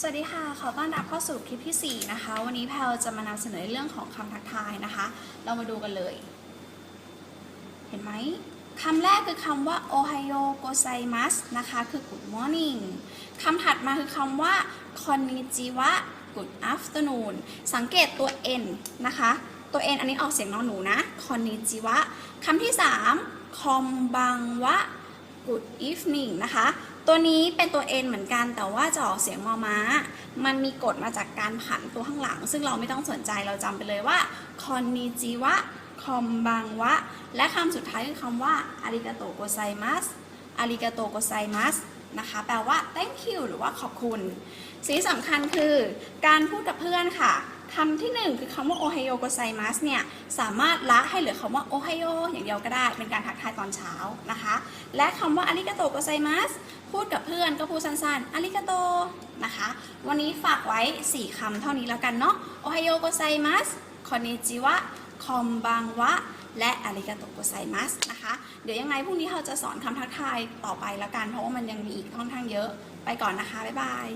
สวัสดีค่ะ ขอต้อนรับเข้าสู่คลิปที่ 4 นะคะ วันนี้แพลจะมานำเสนอเรื่องของคำทักทายนะคะ เรามาดูกันเลย เห็นไหมคำแรกคือคำว่า Ohayo gozaimasu นะคะ คือ Good morning คำถัดมาคือคำว่า Konnichiwa Good afternoon สังเกตตัว n นะคะ ตัว n อันนี้ออกเสียงน้อนหนูนะ Konnichiwa คำที่3 Konbanwa Good evening นะคะ ตัวนี้เป็นตัว n เหมือนกันแต่ว่าจะออกเสียงมอม้า มันมีกฎมาจากการผันตัวข้างหลัง ซึ่งเราไม่ต้องสนใจเราจำไปเลยว่า Konnichiwa คอมบังวะ และคำสุดท้ายคือคำว่าอาริกาโตโกไซมัสอาริกาโตโกไซมัสนะคะแปลว่า thank you หรือว่าขอบคุณ สิ่งสำคัญคือการพูดกับเพื่อนค่ะคำที่หนึ่งคือคำว่าโอไฮโอโกไซมัสเนี่ย สามารถละให้เหลือคำว่าโอไฮโออย่างเดียวก็ได้ เป็นการทักทายตอนเช้านะคะ และคำว่าอาริกาโตโกไซมัส พูดกับเพื่อนก็พูดสั้นๆอาริกาโตนะคะ วันนี้ฝากไว้ 4คำเท่านี้แล้วกันเนาะ โอไฮโอโกไซมัส คอนนิจิวะ คอมบังวะ และอาริกาโตโกไซมัสนะคะ เดี๋ยวยังไงพรุ่งนี้เราจะสอนคำทักทายต่อไปแล้วกัน เพราะว่ามันยังมีอีกค่อนข้างเยอะ ไปก่อนนะคะ บ๊ายบาย